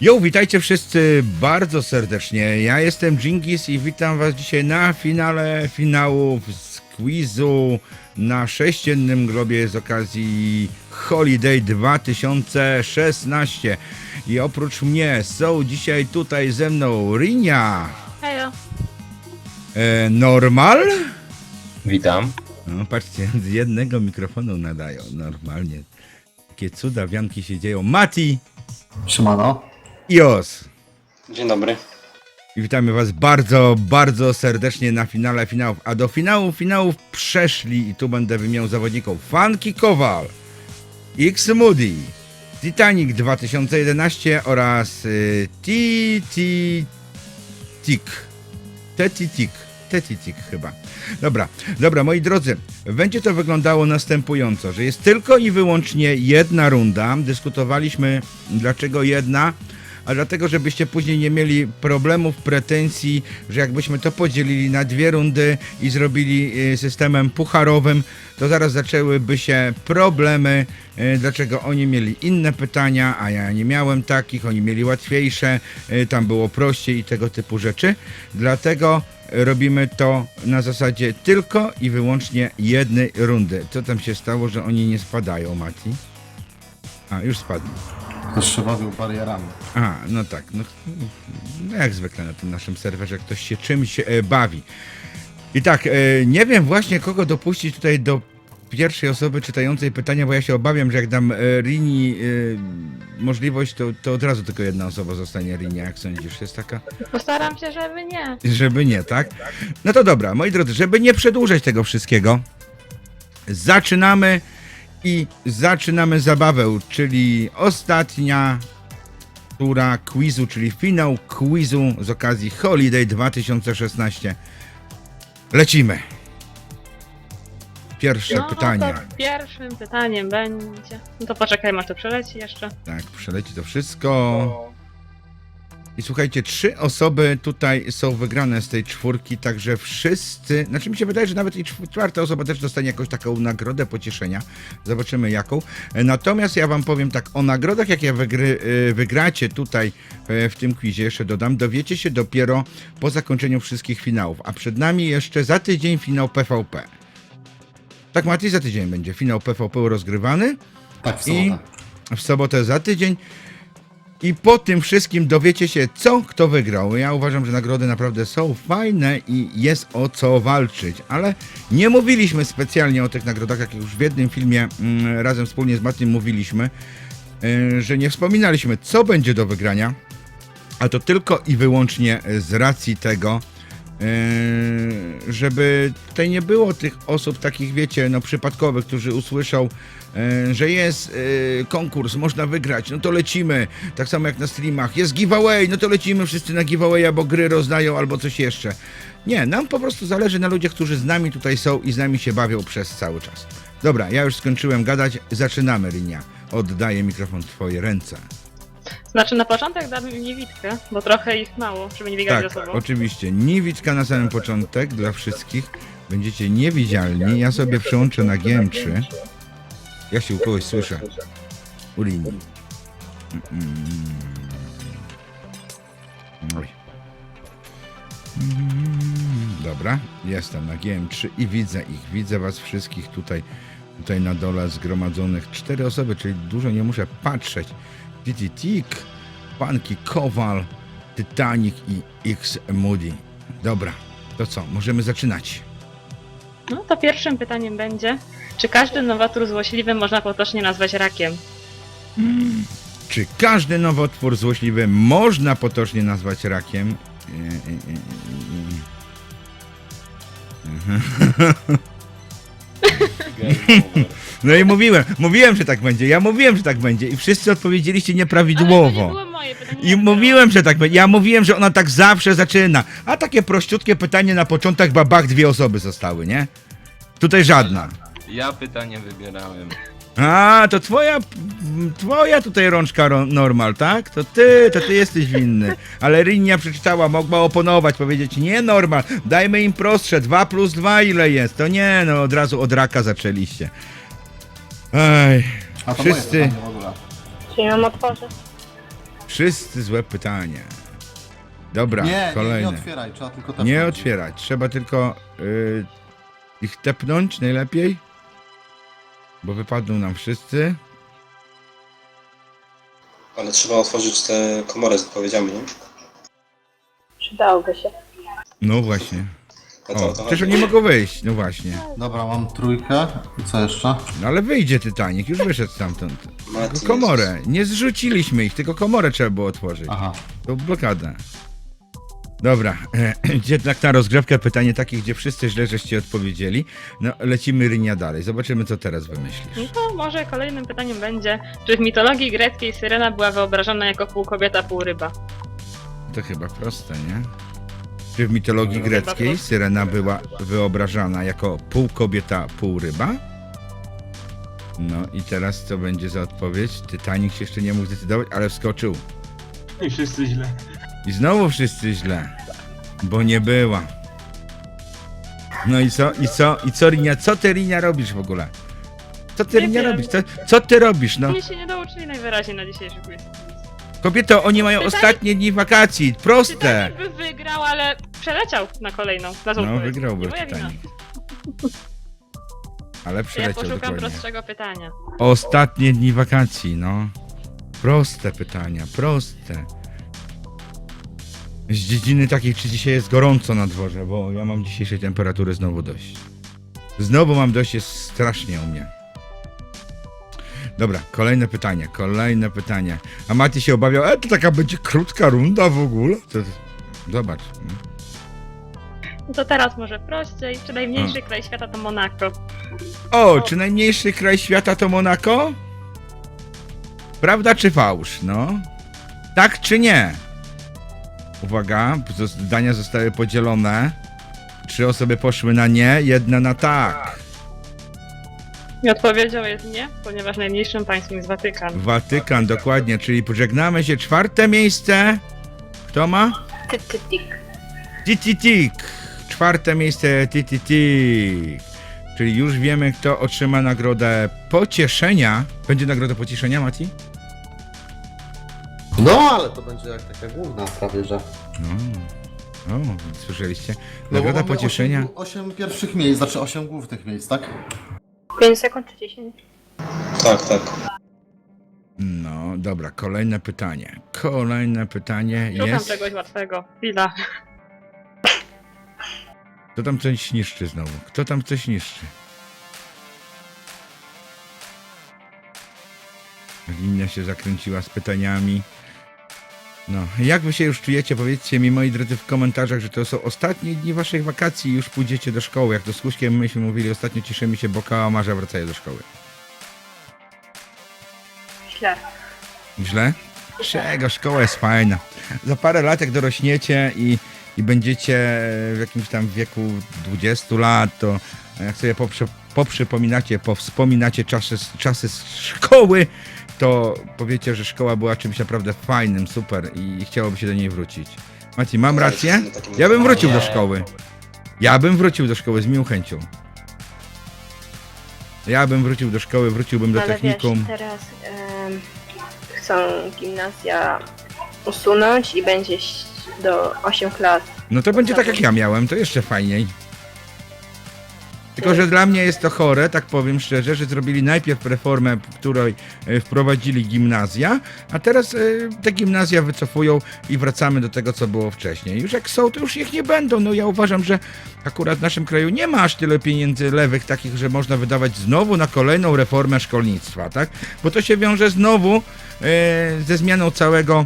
Jo, witajcie wszyscy bardzo serdecznie. Ja jestem Jingis i witam was dzisiaj na finale finałów z quizu na sześciennym globie z okazji Holiday 2016. I oprócz mnie są dzisiaj tutaj ze mną Rinia, Hejo. e, Normal. Witam. No, patrzcie, z jednego mikrofonu nadają normalnie. Takie cuda, wianki się dzieją. Mati Siemano. I. Dzień dobry. I witamy Was bardzo, bardzo serdecznie na finale finałów. A do finału finałów przeszli i tu będę wymieniał zawodników Funky Kowal, X Moody, Titanic 2011 oraz y, TT Tik. Teti Tik. Teti Tik chyba. Dobra, dobra, moi drodzy, będzie to wyglądało następująco, że jest tylko i wyłącznie jedna runda. Dyskutowaliśmy, dlaczego jedna, a dlatego, żebyście później nie mieli problemów, pretensji, że jakbyśmy to podzielili na dwie rundy i zrobili y, systemem pucharowym, to zaraz zaczęłyby się problemy, y, dlaczego oni mieli inne pytania, a ja nie miałem takich, oni mieli łatwiejsze, y, tam było prościej i tego typu rzeczy. Dlatego robimy to na zasadzie tylko i wyłącznie jednej rundy. Co tam się stało, że oni nie spadają, Mati? A, już spadli. Bawił barierami. A, no tak. No, no jak zwykle na tym naszym serwerze ktoś się czymś e, bawi. I tak, e, nie wiem właśnie kogo dopuścić tutaj do pierwszej osoby czytającej pytania, bo ja się obawiam, że jak dam e, Rini e, możliwość, to, to od razu tylko jedna osoba zostanie Rini, jak sądzisz? Jest taka? Postaram się, żeby nie. Żeby nie, tak? No to dobra, moi drodzy, żeby nie przedłużać tego wszystkiego, zaczynamy i zaczynamy zabawę, czyli ostatnia tura quizu, czyli finał quizu z okazji Holiday 2016. Lecimy. Pierwsze No, pytanie. to pierwszym pytaniem będzie. No to poczekaj, aż to przeleci jeszcze. Tak, przeleci to wszystko. I słuchajcie, trzy osoby tutaj są wygrane z tej czwórki, także wszyscy, znaczy mi się wydaje, że nawet i czw- czwarta osoba też dostanie jakąś taką nagrodę pocieszenia. Zobaczymy jaką. E, Natomiast ja wam powiem tak, o nagrodach, jakie wygry, e, wygracie tutaj e, w tym quizie, jeszcze dodam, dowiecie się dopiero po zakończeniu wszystkich finałów. A przed nami jeszcze za tydzień finał PvP. Tak, Mati, za tydzień będzie finał PvP rozgrywany Tak, w I sobotę. w sobotę za tydzień. I po tym wszystkim dowiecie się, co kto wygrał. Ja uważam, że nagrody naprawdę są fajne i jest o co walczyć. Ale nie mówiliśmy specjalnie o tych nagrodach, jak już w jednym filmie mm, razem wspólnie z Matym mówiliśmy, y, że nie wspominaliśmy, co będzie do wygrania. A to tylko i wyłącznie z racji tego, żeby tutaj nie było tych osób takich, wiecie, no przypadkowych, którzy usłyszą, yy, że jest yy, konkurs, można wygrać, no to lecimy. Tak samo jak na streamach, jest giveaway, no to lecimy wszyscy na giveawaya, bo gry rozdają albo coś jeszcze. Nie, nam po prostu zależy na ludziach, którzy z nami tutaj są i z nami się bawią przez cały czas. Dobra, ja już skończyłem gadać, zaczynamy, Linia. Oddaję mikrofon w twoje ręce. Znaczy na początek damy im niewidkę, bo trochę ich mało, żeby nie biegać Tak, za sobą. oczywiście. Niewidka na samym początek dla wszystkich. Będziecie niewidzialni. Ja sobie przyłączę na GM3. Ja się u kogoś słyszę. U linii. Mm. Oj. Mm, Dobra, jestem na GM3 i widzę ich. Widzę was wszystkich tutaj, tutaj na dole zgromadzonych. Cztery osoby, czyli dużo nie muszę patrzeć. Tik, Panki Kowal, Titanic i X Moody. Dobra, to co? Możemy zaczynać. No to pierwszym pytaniem będzie, czy każdy nowotwór złośliwy można potocznie nazwać rakiem? Czy każdy nowotwór złośliwy można potocznie nazwać rakiem? No i mówiłem, mówiłem, że tak będzie. Ja mówiłem, że tak będzie i wszyscy odpowiedzieliście Ale to nie nieprawidłowo. było moje pytanie. I mówiłem, że tak będzie. Ja mówiłem, że ona tak zawsze zaczyna. A takie prościutkie pytanie na początek, babach, dwie osoby zostały, nie? Tutaj żadna. Ja pytanie wybierałem. A, to twoja, twoja tutaj rączka ro, normal, tak? To ty, to ty jesteś winny. Ale Rinia przeczytała, mogła oponować, powiedzieć, nie normal, dajmy im prostsze, 2 plus 2 ile jest? To nie, no od razu od raka zaczęliście. Ej, A to wszyscy- moje pytanie w ogóle. Czy ją otworzę? Wszyscy złe pytanie. Dobra, Nie, nie, kolejne. nie otwieraj, trzeba tylko tak Nie otwierać, trzeba tylko y, ich tepnąć najlepiej, bo wypadną nam wszyscy. Ale trzeba otworzyć te komory z odpowiedziami, nie? Przydałoby się. No właśnie. A to, O, o to przecież chodzi. oni mogą wyjść, no właśnie. Dobra, mam trójkę. I co jeszcze? No ale wyjdzie Titanic, już wyszedł stamtąd. Tylko komorę, nie zrzuciliśmy ich, tylko komorę trzeba było otworzyć. Aha. To blokada. Dobra, jednak na rozgrzewkę pytanie takie, gdzie wszyscy źle żeście odpowiedzieli. No, lecimy Rynia dalej. Zobaczymy, co teraz No wymyślisz. to może kolejnym pytaniem będzie, czy w mitologii greckiej Syrena była wyobrażona jako pół kobieta, pół ryba? To chyba proste, nie? Czy w mitologii greckiej. Syrena była wyobrażana jako pół kobieta, pół ryba? No i teraz co będzie za odpowiedź? Titanic się jeszcze nie mógł zdecydować, ale wskoczył. I wszyscy źle. I znowu wszyscy źle, bo nie była. No i co, i co, i co Rinia, co ty Rinia robisz w ogóle? Co ty Nie Rinia wiem. robisz? Co, co ty robisz, no? Mnie się nie douczyli najwyraźniej na dzisiejszy quiz. Kobieto, oni mają Titanic- ostatnie dni wakacji, proste! By wygrał, ale przeleciał na kolejną, na złą No, odpowiedź. wygrałby Nie moja wina. Titanic. Ale Ja przeleciał poszukam dokładnie. prostszego pytania. Ostatnie dni wakacji, no. Proste pytania, proste. Z dziedziny takiej, czy dzisiaj jest gorąco na dworze, bo ja mam dzisiejszej temperatury znowu dość. Znowu mam dość, jest strasznie u mnie. Dobra, kolejne pytanie, kolejne pytanie. A Mati się obawiał, e, to taka będzie krótka runda w ogóle? To, zobacz. No to teraz może prościej. Czy najmniejszy kraj świata to Monako? O, czy najmniejszy kraj świata to Monako? Prawda czy fałsz? No. Tak czy nie? Uwaga, zdania zostały podzielone. Trzy osoby poszły na nie, jedna na tak. I odpowiedzią jest nie, ponieważ najmniejszym państwem jest Watykan. Watykan, dokładnie, czyli pożegnamy się. Czwarte miejsce. Kto ma? Tititik. Czwarte miejsce Tititik. Czyli już wiemy, kto otrzyma nagrodę pocieszenia. Będzie nagroda pocieszenia, Mati? No, ale to będzie jak taka główna prawie, że. O, o słyszeliście? No, Nagroda pocieszenia. Osiem, osiem pierwszych miejsc, znaczy osiem głównych miejsc, tak? 5 sekund czy 10? Tak, tak. No, dobra, kolejne pytanie. Kolejne pytanie Szukam jest. czegoś łatwego. Chwila. Kto tam coś niszczy znowu? Kto tam coś niszczy? Linia się zakręciła z pytaniami. No, jak wy się już czujecie? Powiedzcie mi, moi drodzy, w komentarzach, że to są ostatnie dni waszych wakacji i już pójdziecie do szkoły. Jak to z Kuśkiem myśmy mówili, ostatnio cieszymy się, bo kałamarze wracają do szkoły. Źle. Źle? Czego? Szkoła jest fajna. Za parę lat jak dorośniecie i, i będziecie w jakimś tam wieku 20 lat, to jak sobie poprze, poprzypominacie, powspominacie czasy, czasy z szkoły, to powiecie, że szkoła była czymś naprawdę fajnym, super i chciałoby się do niej wrócić. Maci, mam rację? Ja bym wrócił do szkoły. Ja bym wrócił do szkoły z miłą chęcią. Ja bym wrócił do szkoły, wróciłbym do Ale technikum. wiesz, teraz em, chcą gimnazja usunąć i będzie ś- do 8 klas. No to będzie tak jak ja miałem, to jeszcze fajniej. Tylko, że dla mnie jest to chore, tak powiem szczerze, że zrobili najpierw reformę, w której e, wprowadzili gimnazja, a teraz e, te gimnazja wycofują i wracamy do tego, co było wcześniej. Już jak są, to już ich nie będą. No ja uważam, że akurat w naszym kraju nie ma aż tyle pieniędzy lewych takich, że można wydawać znowu na kolejną reformę szkolnictwa, tak? Bo to się wiąże znowu e, ze zmianą całego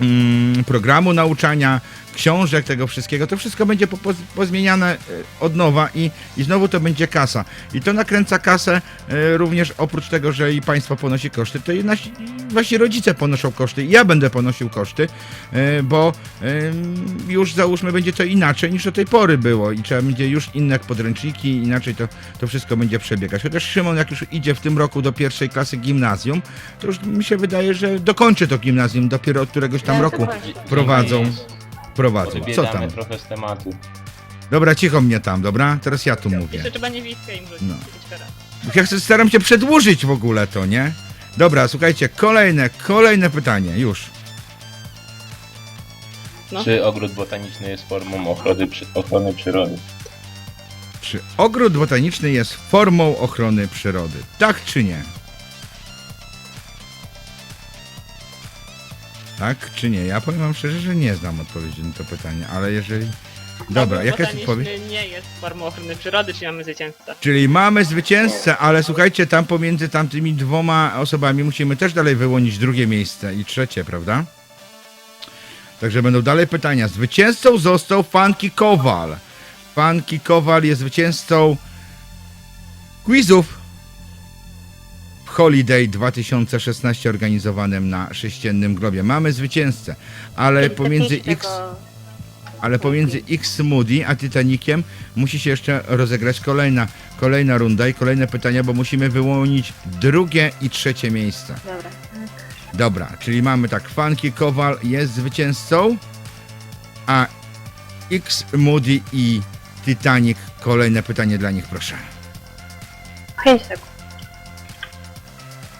mm, programu nauczania, książek, tego wszystkiego, to wszystko będzie po, po, pozmieniane e, od nowa i, i znowu to będzie kasa. I to nakręca kasę e, również oprócz tego, że i państwo ponosi koszty, to i nasi właśnie rodzice ponoszą koszty. I Ja będę ponosił koszty, e, bo już załóżmy będzie to inaczej niż do tej pory było i trzeba będzie już inne podręczniki, inaczej to, to wszystko będzie przebiegać. Chociaż Szymon jak już idzie w tym roku do pierwszej klasy gimnazjum, to już mi się wydaje, że dokończy to gimnazjum dopiero od któregoś tam Ja roku prowadzą. Prowadzą. Co tam? trochę z tematu. Dobra, cicho mnie tam, dobra? Teraz ja tu mówię. Jeszcze trzeba niewidkę im rzucić. No. teraz. Ja chcę, staram się przedłużyć w ogóle to, nie? Dobra, słuchajcie, kolejne, kolejne pytanie, już. No. Czy ogród botaniczny jest formą ochrony, przy, ochrony przyrody? Czy ogród botaniczny jest formą ochrony przyrody? Tak czy nie? Tak czy nie? Ja powiem wam szczerze, że nie znam odpowiedzi na to pytanie, ale jeżeli... Dobra, jaka jest odpowiedź? nie jest formą ochrony przyrody, czyli mamy zwycięzcę. Czyli mamy zwycięzcę, ale słuchajcie, tam pomiędzy tamtymi dwoma osobami musimy też dalej wyłonić drugie miejsce i trzecie, prawda? Także będą dalej pytania. Zwycięzcą został Funky Kowal. Funky Kowal jest zwycięzcą quizów Holiday 2016 organizowanym na sześciennym globie. Mamy zwycięzcę, ale pomiędzy X... Ale pomiędzy X Moody a Titanikiem musi się jeszcze rozegrać kolejna, kolejna runda i kolejne pytania, bo musimy wyłonić drugie i trzecie miejsce. Dobra. Dobra, czyli mamy tak, Funky Kowal jest zwycięzcą, a X Moody i Titanic kolejne pytanie dla nich, proszę. 5 sekund.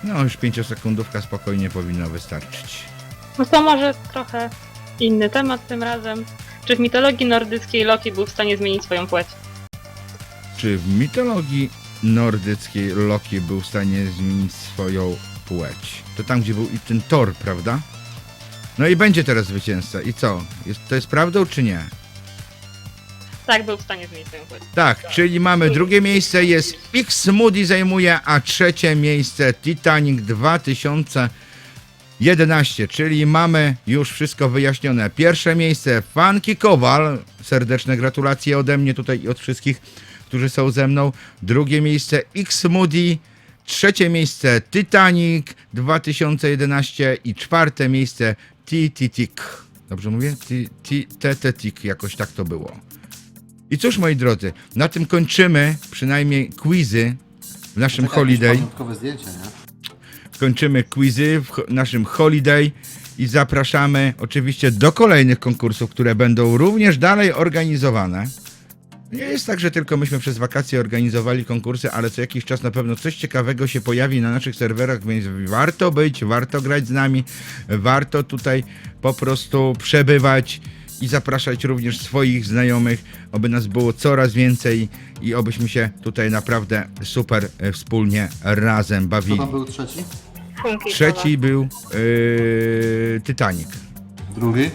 No już pięciosekundówka spokojnie powinno wystarczyć. No to może trochę inny temat tym razem. Czy w mitologii nordyckiej Loki był w stanie zmienić swoją płeć? Czy w mitologii nordyckiej Loki był w stanie zmienić swoją płeć? To tam, gdzie był i ten Thor, prawda? No i będzie teraz zwycięzca. I co? Jest, to jest prawdą, czy nie? Tak, był w stanie swoją płeć. Tak, czyli mamy drugie miejsce, jest X Moody zajmuje, a trzecie miejsce Titanic 2011, czyli mamy już wszystko wyjaśnione. Pierwsze miejsce Funky Kowal, serdeczne gratulacje ode mnie tutaj i od wszystkich, którzy są ze mną. Drugie miejsce X Moody, trzecie miejsce Titanic 2011 i czwarte miejsce TTTIC. Dobrze mówię? TTTIC, jakoś tak to było. I cóż, moi drodzy, na tym kończymy przynajmniej quizy w naszym Czekaj, holiday. zdjęcie, nie? Kończymy quizy w naszym holiday i zapraszamy oczywiście do kolejnych konkursów, które będą również dalej organizowane. Nie jest tak, że tylko myśmy przez wakacje organizowali konkursy, ale co jakiś czas na pewno coś ciekawego się pojawi na naszych serwerach, więc warto być, warto grać z nami, warto tutaj po prostu przebywać i zapraszać również swoich znajomych, aby nas było coraz więcej i obyśmy się tutaj naprawdę super e, wspólnie razem Kto bawili. tam był trzeci? Funky Trzeci był yy, Titanic. Drugi?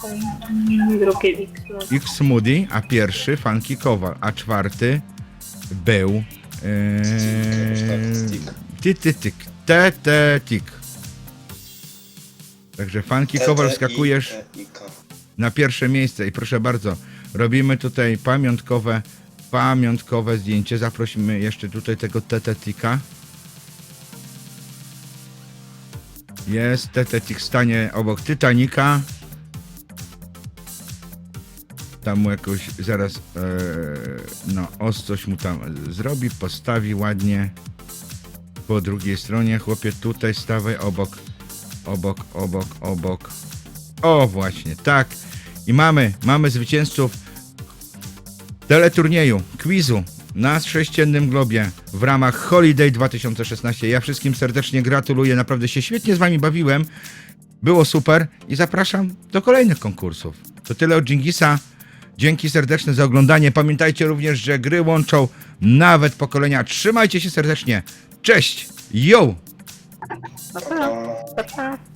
Kowal. Drugi X. X Moody, a pierwszy Funky Kowal, a czwarty był yy, Tytytyk, Tetetik. Także Funky Kowal wskakujesz. Na pierwsze miejsce i proszę bardzo, robimy tutaj pamiątkowe, pamiątkowe zdjęcie. Zaprosimy jeszcze tutaj tego Tetetika. Jest Tetetik stanie obok Titanika. Tam mu jakoś zaraz e, no os coś mu tam zrobi, postawi ładnie. Po drugiej stronie, chłopie, tutaj stawaj obok, obok, obok, obok. O, właśnie, tak. I mamy, mamy zwycięzców teleturnieju, quizu na sześciennym globie w ramach Holiday 2016. Ja wszystkim serdecznie gratuluję, naprawdę się świetnie z wami bawiłem. Było super i zapraszam do kolejnych konkursów. To tyle od Dżingisa. Dzięki serdeczne za oglądanie. Pamiętajcie również, że gry łączą nawet pokolenia. Trzymajcie się serdecznie. Cześć! Yo! Pa, pa. Pa. Pa.